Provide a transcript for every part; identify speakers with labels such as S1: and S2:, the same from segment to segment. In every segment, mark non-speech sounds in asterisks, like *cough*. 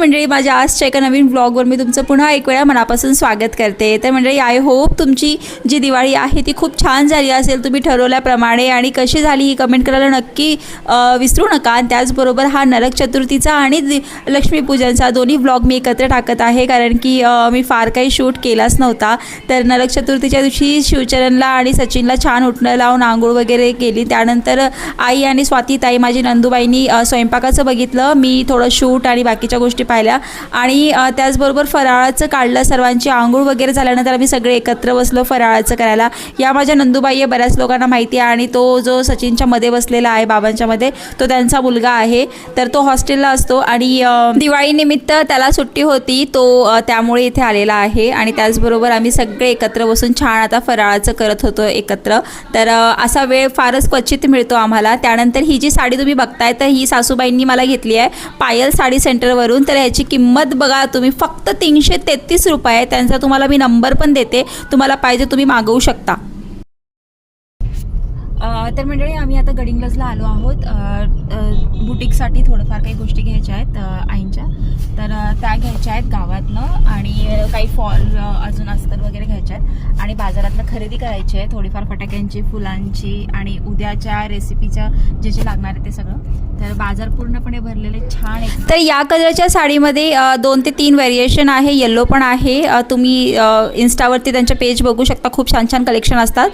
S1: मंडळी माझ्या आजच्या एका नवीन ब्लॉगवर मी तुमचं पुन्हा एक वेळा मनापासून स्वागत करते. तर मंडळी आय होप तुमची जी दिवाळी आहे ती खूप छान झाली असेल. तुम्ही ठरवल्याप्रमाणे आणि कशी झाली ही कमेंट करायला नक्की विसरू नका. आणि त्याचबरोबर हा नरक चतुर्थीचा आणि दि- लक्ष्मीपूजनचा दोन्ही ब्लॉग मी एकत्र टाकत आहे. कारण की मी फार काही शूट केलाच नव्हता. तर नरक चतुर्थीच्या दिवशी शिवचरणला आणि सचिनला छान उठणं लावून आंघोळ वगैरे केली. त्यानंतर आई आणि स्वाती ताई माझी नंदूबाईंनी स्वयंपाकाचं बघितलं. मी थोडं शूट आणि बाकीच्या गोष्टी पाहिल्या. आणि त्याचबरोबर फराळाचं काढलं सर्वांची आंघोळ वगैरे झाल्यानंतर आम्ही सगळे एकत्र बसलो फराळाचं करायला. या माझ्या नंदूबाई आहे बऱ्याच लोकांना माहिती आहे. आणि तो जो सचिनच्या मध्ये बसलेला आहे बाबांच्या मध्ये तो त्यांचा मुलगा आहे. तर तो हॉस्टेलला असतो आणि दिवाळीनिमित्त त्याला सुट्टी होती. तो त्यामुळे इथे आलेला आहे. आणि त्याचबरोबर आम्ही सगळे एकत्र बसून छान आता फराळाचं करत होतो एकत्र. तर असा वेळ फारच क्वचित मिळतो आम्हाला. त्यानंतर ही जी साडी तुम्ही बघताय तर ही सासूबाईंनी मला घेतली आहे. पायल साडी सेंटरवरून. तर ह्याची किंमत बघा तुम्ही फक्त तीनशे तेहतीस रुपये त्यांचा तुम्हाला मी नंबर पण देते. तुम्हाला पाहिजे तुम्ही मागवू शकता. तर मंडळी आम्ही आता गडिंग्लजला आलो आहोत. बुटीकसाठी थोडंफार काही गोष्टी घ्यायच्या आहेत आईंच्या. तर त्या घ्यायच्या आहेत गावातनं आणि काही फॉल अजून अस्तर वगैरे घ्यायच्या आहेत. आणि बाजारातनं खरेदी करायची आहे थोडीफार फटाक्यांची फुलांची आणि उद्याच्या रेसिपीच्या जे जे लागणार आहे ते सगळं. तर बाजार पूर्णपणे भरलेले छान आहे तर या कलरच्या साडीमध्ये दोन ते तीन व्हेरिएशन आहे येल्लो पण आहे. तुम्ही इन्स्टावरती त्यांच्या पेज बघू शकता खूप छान छान कलेक्शन असतात.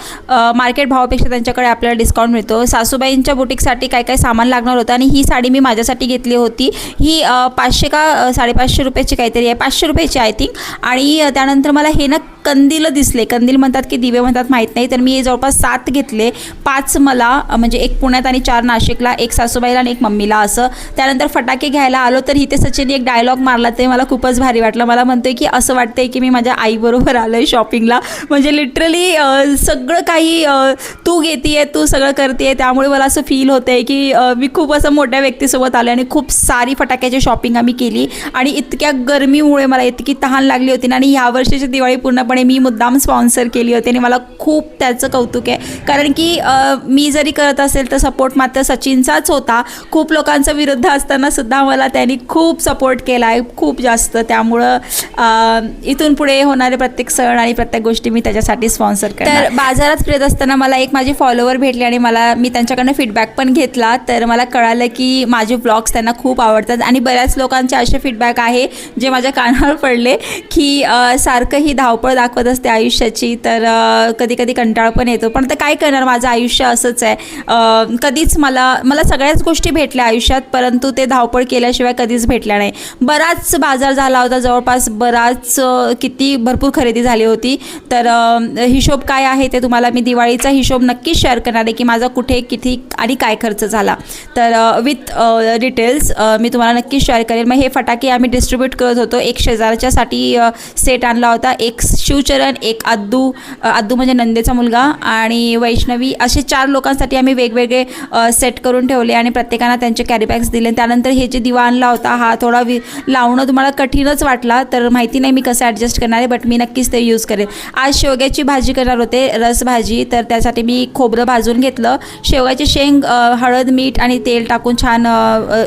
S1: मार्केट भावापेक्षा त्यांच्याकडे आपल्याला डिस्काउंट मिळतो. सासूबाईंच्या बुटीकसाठी काय काय सामान लागणार होतं आणि ही साडी मी माझ्यासाठी घेतली होती. ही पाचशे का साडेपाचशे रुपयाची काहीतरी आहे. पाचशे रुपयाची आय थिंक आणि त्यानंतर मला हे ना कंदील दिसले. कंदील म्हणतात की दिवे म्हणतात माहीत नाही. तर मी जवळपास सात घेतले. पाच मला म्हणजे एक पुण्यात आणि चार नाशिकला एक सासूबाईला आणि एक मम्मीला असं. त्यानंतर फटाके घ्यायला आलो तर इथे सचिनने एक डायलॉग मारला. ते मला खूपच भारी वाटलं. मला म्हणतोय की असं वाटतंय की मी माझ्या आईबरोबर आलो आहे शॉपिंगला म्हणजे लिटरली सगळं काही तू घेते तू सगळं करते त्यामुळे मला असं फील होतं आहे की मी खूप असं मोठ्या व्यक्तीसोबत आले आणि खूप सारी फटाक्याची शॉपिंग आम्ही केली. आणि इतक्या गरमीमुळे मला इतकी तहान लागली होती. ना आणि ह्या वर्षीची दिवाळी पूर्णपणे मी मुद्दाम स्पॉन्सर केली होती आणि मला खूप त्याचं कौतुक आहे. कारण की मी जरी करत असेल तर सपोर्ट मात्र सचिनचाच होता. खूप लोकांचा विरुद्ध असताना सुद्धा मला त्यांनी खूप सपोर्ट केला आहे खूप जास्त. त्यामुळं इथून पुढे होणारे प्रत्येक सण आणि प्रत्येक गोष्टी मी त्याच्यासाठी स्पॉन्सर तर बाजारात फिरत असताना मला एक माझे फॉलोवर भेटले आणि मला मी त्यांच्याकडनं फीडबॅक पण घेतला. तर मला कळालं की माझे ब्लॉग्स त्यांना खूप आवडतात आणि बऱ्याच लोकांचे असे फीडबॅक आहे जे माझ्या कानावर पडले की सारखं ही धावपळ दाखवत असते आयुष्याची तर कधी कधी कंटाळ पण येतो. पण आता काय करणार? माझं आयुष्य असंच आहे. कधीच मला मला सगळ्याच गोष्टी भेटल्या आयुष्यात परंतु ते धावपळ केल्याशिवाय कधीच भेटल्या नाही. बराच बाजार झाला होता जवळपास बराच किती भरपूर खरेदी झाली होती. तर हिशोब काय आहे ते तुम्हाला मी दिवाळीचा हिशोब नक्कीच शेअर करणार आहे की माझा कुठे किती आणि काय खर्च झाला. तर विथ डिटेल्स मी तुम्हाला नक्कीच शेअर करेन. मग हे फटाके आम्ही डिस्ट्रीब्यूट करत होतो. एक शेजारच्यासाठी सेट आणला होता. एक शिवचरण एक आद्दू आद्दू म्हणजे नंदेचा मुलगा आणि वैष्णवी असे चार लोकांसाठी आम्ही वेगवेगळे सेट करून ठेवले आणि प्रत्येकांना त्यांचे कॅरीबॅग्स दिले. त्यानंतर हे जे दिवा आणला होता हा थोडा वि लावणं तुम्हाला कठीणच वाटला तर माहिती नाही मी कसं ॲडजस्ट करणार आहे बट मी नक्कीच ते यूज करेन. आज शेवग्याची भाजी करणार होते रसभाजी तर त्यासाठी मी खोबरं भाजून घेतलं. शेवग्याचे शेंग हळद मीठ आणि तेल टाकून छान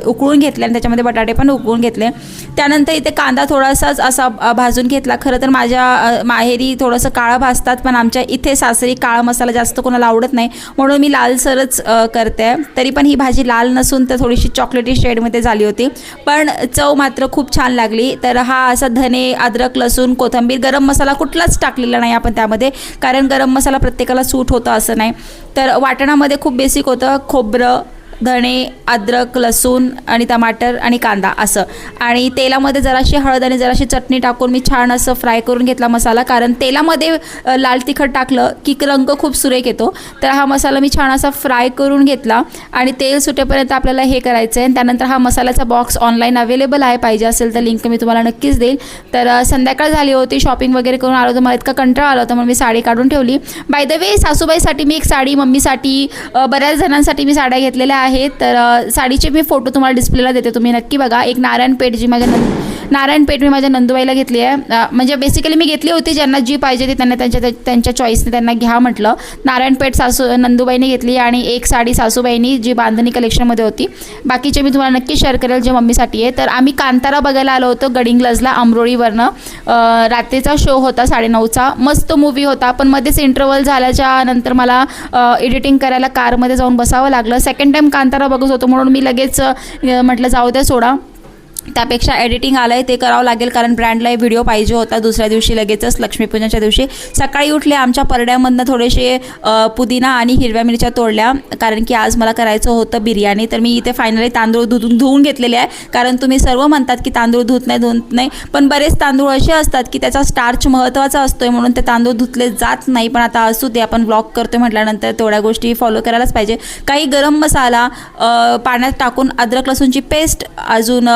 S1: उकळून घेतले आणि त्याच्यामध्ये बटाटे पण उकळून घेतले. त्यानंतर इथे कांदा थोडासाच असा भाजून घेतला. खरं तर माझ्या माहेरी थोडंसं काळं भाजतात पण आमच्या इथे सासरी काळा मसाला जास्त कोणाला आवडत नाही. म्हणून मी लालसरच करते. तरी पण ही भाजी लाल नसून तर थोडीशी चॉकलेटी शेडमध्ये झाली होती. पण चव मात्र खूप छान लागली. तर हा असा धने अद्रक लसूण कोथिंबीर गरम मसाला कुठलाच टाकलेला नाही आपण त्यामध्ये. कारण गरम मसाला प्रत्येकाला सूट होतं असं नाही. तर वाटणामध्ये खूप बेसिक होतं. खोबरं धणे अद्रक लसूण आणि टमाटर आणि कांदा असं. आणि तेलामध्ये जराशी हळद आणि जराशी चटणी टाकून मी छान असं फ्राय करून घेतला मसाला. कारण तेलामध्ये लाल तिखट टाकलं की रंग खूप सुरेख येतो. तर हा मसाला मी छान असा फ्राय करून घेतला आणि तेल सुटेपर्यंत आपल्याला हे करायचं आहे त्यानंतर हा मसाल्याचा बॉक्स ऑनलाईन अवेलेबल आहे. पाहिजे असेल तर लिंक मी तुम्हाला नक्कीच देईल. तर संध्याकाळ झाली होती. शॉपिंग वगैरे करून आलो तर मला इतका कंटाळा आला होता म्हणून मी साडी काढून ठेवली. बाय द वे सासूबाईसाठी मी एक साडी मम्मीसाठी बऱ्याच जणांसाठी मी साड्या घेतलेल्या आहेत. तर साडीचे मी फोटो तुम्हाला डिस्प्लेला देते. तुम्ही नक्की बघा. एक नारायण पेठ जी माझ्या नारायणपेठ मी माझ्या नंदुबाईला घेतली आहे. म्हणजे बेसिकली मी घेतली होती ज्यांना जी पाहिजे ती त्यांना त्यांच्या त्यांच्या चॉईसने त्यांना घ्या म्हटलं. नारायणपेठ सासू नंदुबाईने घेतली आणि एक साडी सासूबाईनी जी बांधणी कलेक्शनमध्ये होती. बाकीचे मी तुम्हाला नक्की शेअर करेल जे मम्मीसाठी आहे. तर आम्ही कांतारा बघायला आलो होतो गडिंग्लजला अमरोळीवरनं रात्रीचा शो होता साडेनऊचा. मस्त मूवी होता. पण मध्येच इंटरवल झाल्याच्यानंतर मला एडिटिंग करायला कारमध्ये जाऊन बसावं लागलं. सेकंड टाईम कांतारा बघत होतो म्हणून मी लगेच म्हटलं जाऊ द्या सोडा. त्यापेक्षा एडिटिंग आलं आहे ते करावं लागेल कारण ब्रँडला व्हिडिओ पाहिजे होता दुसऱ्या दिवशी लगेचच लक्ष्मीपूजनच्या दिवशी. सकाळी उठले आमच्या परड्यामधनं थोडेसे पुदिना आणि हिरव्या मिरच्या तोडल्या कारण की आज मला करायचं होतं बिर्याणी. तर मी इथे फायनली तांदूळ धुतून धुवून घेतलेले आहे कारण तुम्ही सर्व म्हणतात की तांदूळ धुत नाही धुत नाही. पण बरेच तांदूळ असे असतात की त्याचा स्टार्च महत्त्वाचा असतोय म्हणून ते तांदूळ धुतले जात नाही. पण आता असू दे आपण ब्लॉक करतो म्हटल्यानंतर तेवढ्या गोष्टी फॉलो करायलाच पाहिजे. काही गरम मसाला पाण्यात टाकून अद्रक लसूणची पेस्ट अजून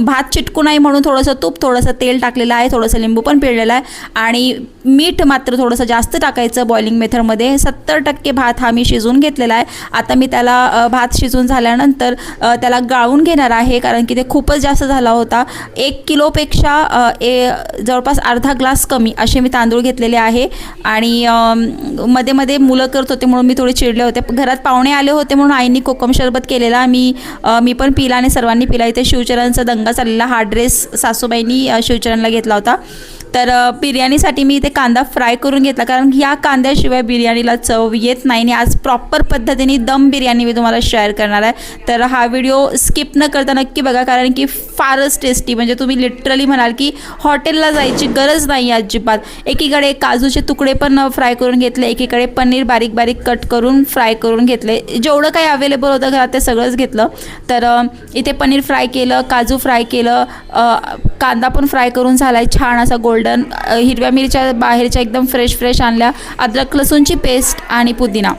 S1: भात चिटकू नाही म्हणून थोडंसं तूप थोडंसं तेल टाकलेलं आहे थोडंसं लिंबू पण पिळलेलं आहे. आणि मीठ मात्र थोडंसं जास्त टाकायचं बॉइलिंग मेथडमध्ये सत्तर टक्के भात हा मी शिजवून घेतलेला आहे. आता मी त्याला भात शिजून झाल्यानंतर त्याला गाळून घेणार आहे कारण की ते खूपच जास्त झाला होता. एक किलोपेक्षा ए जवळपास अर्धा ग्लास कमी असे मी तांदूळ घेतलेले आहे. आणि मध्ये मध्ये मुलं करत होते म्हणून मी थोडे चिडले होते. घरात पाहुणे आले होते म्हणून आईंनी कोकम शरबत केलेला. मी मी पण पिला आणि सर्वांनी पिला. इथे शिवचरणचं दंगा चाललेला हा ड्रेस सासूबाईंनी शिवचरणला घेतला होता. तर बिर्याणीसाठी मी इथे कांदा फ्राय करून घेतला. कारण या कांद्याशिवाय बिर्याणीला चव येत नाही आणि आज प्रॉपर पद्धतीने दम बिर्याणी मी तुम्हाला शेअर करणार आहे. तर हा व्हिडिओ स्किप न करता नक्की बघा. कारण की फारच टेस्टी. म्हणजे तुम्ही लिटरली म्हणाल की हॉटेलला जायची गरज नाही अजिबात. एकीकडे काजूचे तुकडे पण फ्राय करून घेतले. एकीकडे पनीर बारीक बारीक कट करून फ्राय करून घेतले. जेवढं काही अवेलेबल होतं घरात ते सगळंच घेतलं. तर इथे पनीर फ्राय केलं काजू फ्राय केलं. कांदा पण फ्राय करून झाला आहे छान असा गोल्डन हिरव्या मिरच्या बाहेरच्या एकदम फ्रेश फ्रेश आणल्या. अद्रक लसूणची पेस्ट आणि पुदिना.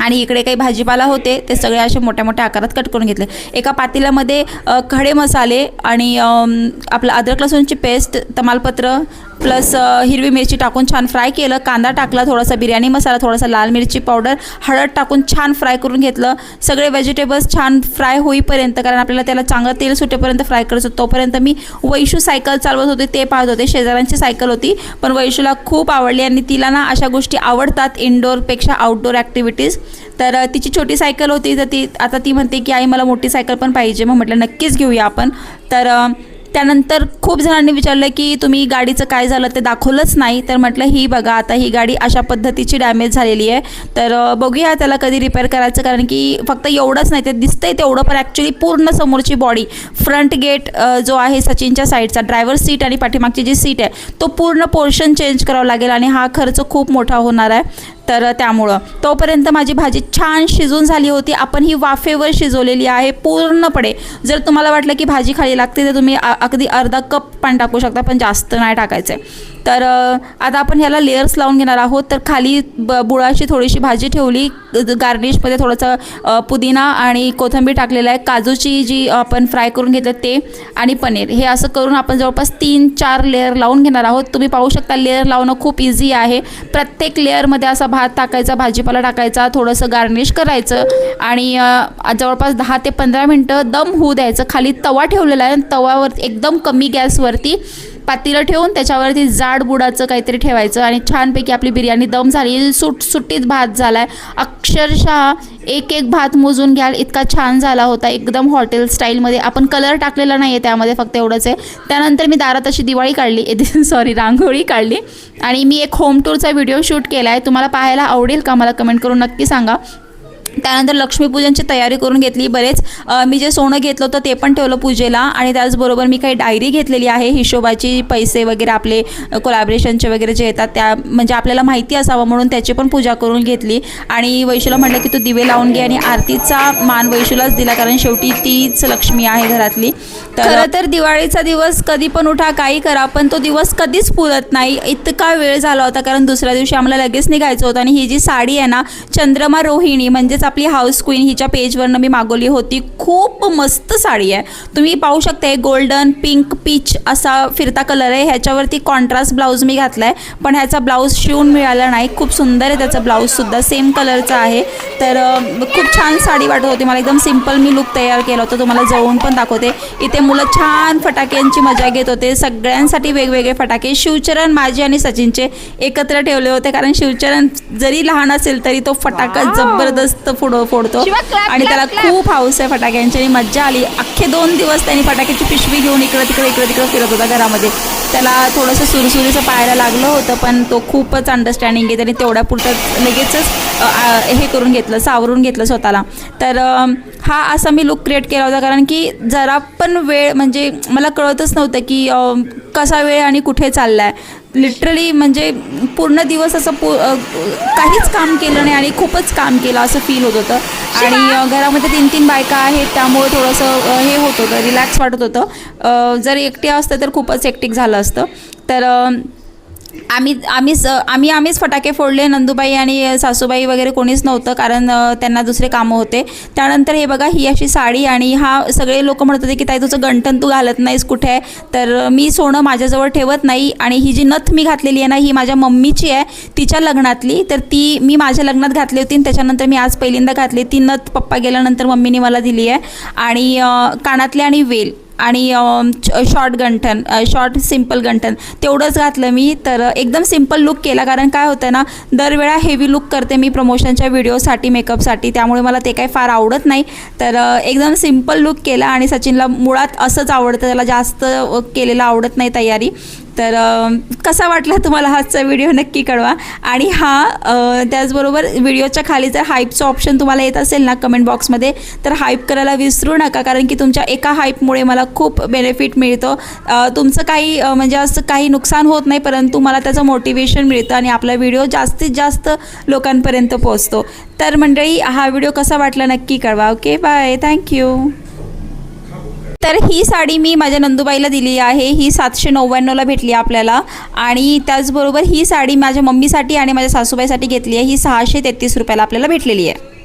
S1: आणि इकडे काही भाजीपाला होते. ते सगळे असे मोठ्या मोठ्या आकारात कट करून घेतले. एका पातेल्यामध्ये खडे मसाले आणि आपलं अद्रक लसूणची पेस्ट तमालपत्र प्लस हिरवी मिरची टाकून छान फ्राय केलं. कांदा टाकला थोडासा बिर्याणी मसाला थोडासा लाल मिरची पावडर हळद टाकून छान फ्राय करून घेतलं. सगळे व्हेजिटेबल्स छान फ्राय होईपर्यंत कारण आपल्याला त्याला चांगलं तेल सुटेपर्यंत फ्राय करायचं होतो. तोपर्यंत मी वैशू सायकल चालवत होते ते पाहत होते. शेजाऱ्यांची सायकल होती पण वैशूला खूप आवडली आणि तिला ना अशा गोष्टी आवडतात इनडोअरपेक्षा आउटडोअर ॲक्टिव्हिटीज तर तिची छोटी सायकल होती तर ती आता ती म्हणते की आई मला मोठी सायकल पण पाहिजे. मग म्हटलं नक्कीच घेऊया आपण. तर त्यानंतर खूप जणांनी विचारलं की तुम्ही गाडीचं काय झालं ते दाखवलंच नाही. तर म्हटलं ही बघा आता ही गाडी अशा पद्धतीची डॅमेज झालेली आहे. तर बघूया त्याला कधी रिपेअर करायचं कारण की फक्त एवढंच नाही ते दिसतंय तेवढं पण ॲक्च्युली पूर्ण समोरची बॉडी फ्रंट गेट जो आहे सचिनच्या साईडचा ड्रायव्हर सीट आणि पाठीमागची जी सीट आहे तो पूर्ण पोर्शन चेंज करावा लागेल आणि हा खर्च खूप मोठा होणार आहे. तर त्यामुळं तोपर्यंत माझी भाजी छान शिजून झाली होती. आपण ही वाफेवर शिजवलेली आहे पूर्णपणे. जर तुम्हाला वाटलं की भाजी खाली लागते तर तुम्ही अगदी अर्धा कप पण टाकू शकता पण जास्त नाही टाकायचं. आहे तर आता आपण ह्याला लेअर्स लावून घेणार आहोत. तर खाली ब बुळाची थोडीशी भाजी ठेवली. गार्निशमध्ये थोडंसं पुदिना आणि कोथिंबीर टाकलेलं आहे. काजूची जी आपण फ्राय करून घेतलं ते आणि पनीर. हे असं करून आपण जवळपास तीन चार लेअर लावून घेणार आहोत. तुम्ही पाहू शकता लेअर लावणं खूप इझी आहे. प्रत्येक लेअरमध्ये असा भात टाकायचा भाजीपाला टाकायचा थोडंसं गार्निश करायचं आणि जवळपास दहा ते पंधरा मिनटं दम होऊ द्यायचं. खाली तवा ठेवलेला आहे तवावर एकदम कमी गॅसवरती पातीलं ठेवून त्याच्यावरती जाड बुडाचं काहीतरी ठेवायचं आणि छानपैकी आपली बिर्याणी दम झाली. सुट सुट्टीत भात झाला आहे अक्षरशः एक एक भात मोजून घ्याल इतका छान झाला होता. एकदम हॉटेल स्टाईलमध्ये. आपण कलर टाकलेला नाही आहे त्यामध्ये फक्त एवढंच आहे. त्यानंतर मी दारात अशी दिवाळी काढली. *laughs* सॉरी रांगोळी काढली. आणि मी एक होम टूरचा व्हिडिओ शूट केला आहे तुम्हाला पाहायला आवडेल का? मला कमेंट करून नक्की सांगा. त्यानंतर लक्ष्मीपूजनची तयारी करून घेतली. बरेच मी जे सोनं घेतलं होतं ते पण ठेवलं पूजेला आणि त्याचबरोबर मी काही डायरी घेतलेली आहे. हिशोबाची पैसे वगैरे आपले कोलॅबरेशनचे वगैरे जे येतात त्या म्हणजे आपल्याला माहिती असावं म्हणून त्याची पण पूजा करून घेतली. आणि वैशूला म्हटलं की तू दिवे लावून घे आणि आरतीचा मान वैशूलाच दिला कारण शेवटी तीच लक्ष्मी आहे घरातली. तर खरं तर दिवाळीचा दिवस कधी पण उठा काही करा पण तो दिवस कधीच पुरत नाही. इतका वेळ झाला होता कारण दुसऱ्या दिवशी आम्हाला लगेच निघायचं होतं आणि ही जी साडी आहे ना चंद्रमा रोहिणी म्हणजेच आपली हाऊस क्वीन हिच्या पेजवरनं मी मागवली होती. खूप मस्त साडी आहे. तुम्ही पाहू शकता गोल्डन पिंक पीच असा फिरता कलर आहे. ह्याच्यावरती कॉन्ट्रास्ट ब्लाऊज मी घातला आहे पण ह्याचा ब्लाऊज शिवून मिळाला नाही. खूप सुंदर आहे त्याचा ब्लाऊजसुद्धा सेम कलरचा आहे. तर खूप छान साडी वाटत होती. मला एकदम सिंपल मी लुक तयार केला होता. तुम्हाला जवळून पण दाखवते. इथे मुलं छान फटाक्यांची मजा घेत होते. सगळ्यांसाठी वेगवेगळे फटाके. शिवचरण माझे आणि सचिनचे एकत्र ठेवले होते. कारण शिवचरण जरी लहान असेल तरी तो फटाका. जबरदस्त फोडो फोडतो. आणि त्याला. खूप हाऊस आहे फटाक्यांची. आणि मज्जा आली. अख्खे दोन दिवस त्यांनी फटाक्याची पिशवी घेऊन इकडं तिकडे इकडे तिकडे फिरत होता घरामध्ये. त्याला थोडंसं सुरसुरीचं पाहायला लागलं होतं पण तो खूपच अंडरस्टँडिंग आहे त्याने तेवढ्या पुरतं लगेचच हे करून घेतलं सावरून घेतलं स्वतःला. तर हा असा मी लुक क्रिएट केला होता कारण की जरा पण वेळ म्हणजे मला कळतच नव्हतं की कसा वेळ आणि कुठे चालला आहे लिटरली म्हणजे पूर्ण दिवस असं पू काहीच काम केलं नाही आणि खूपच काम केलं असं फील होत होतं. आणि घरामध्ये तीन तीन बायका आहेत त्यामुळे थोडंसं हे होत होतं रिलॅक्स वाटत होतं. जर एकटे असतं तर खूपच एकटिक झालं असतं. तर आम्ही आम्हीच आम्ही आम्हीच फटाके फोडले. नंदूबाई आणि सासूबाई वगैरे कोणीच नव्हतं कारण त्यांना दुसरे कामं होते. त्यानंतर हे बघा ही अशी साडी आणि हा सगळे लोक म्हणत होते की ताई तुझं गंठन तू घालत नाहीस कुठे? आहे तर मी सोनं माझ्याजवळ ठेवत नाही आणि ही जी नथ मी घातलेली आहे ना ही माझ्या मम्मीची आहे तिच्या लग्नातली. तर ती मी माझ्या लग्नात घातली होती आणि त्याच्यानंतर मी आज पहिल्यांदा घातली. ती नथ पप्पा गेल्यानंतर मम्मीने मला दिली आहे. आणि कानातले आणि वेल. आणि शॉर्ट गंठन शॉर्ट सिंपल गंठन तेवढंच घातलं मी. तर एकदम सिंपल लुक केला. कारण काय होतं ना दरवेळा हेवी लुक करते मी प्रमोशनच्या व्हिडिओसाठी मेकअपसाठी त्यामुळे मला ते काही फार आवडत नाही. तर एकदम सिंपल लुक केला. आणि सचिनला मुळात असंच आवडतं. त्याला जास्त केलेलं आवडत नाही तयारी. तर कसा वाटला तुम्हाला आजचा व्हिडिओ? नक्की कळवा. आणि हा त्याचबरोबर व्हिडिओच्या खाली जर हाईपचं ऑप्शन तुम्हाला येत असेल ना कमेंट बॉक्समध्ये तर हाईप करायला विसरू नका कारण की तुमच्या एका हाईपमुळे मला खूप बेनिफिट मिळतं. तुमचं काही म्हणजे असं काही नुकसान होत नाही परंतु मला त्याचं मोटिवेशन मिळतं आणि आपला व्हिडिओ जास्तीत जास्त लोकांपर्यंत पोहोचतो. तर मंडळी हा व्हिडिओ कसा वाटला नक्की कळवा ओके बाय थँक्यू तर ही साडी मी माझ्या नंदुबाईला दिली आहे. ही सातशे नव्याण्णवला भेटली आपल्याला. आणि त्याचबरोबर ही साडी माझ्या मम्मीसाठी आणि माझ्या सासूबाईसाठी घेतली आहे. ही सहाशे तेहतीस रुपयाला आपल्याला भेटलेली आहे.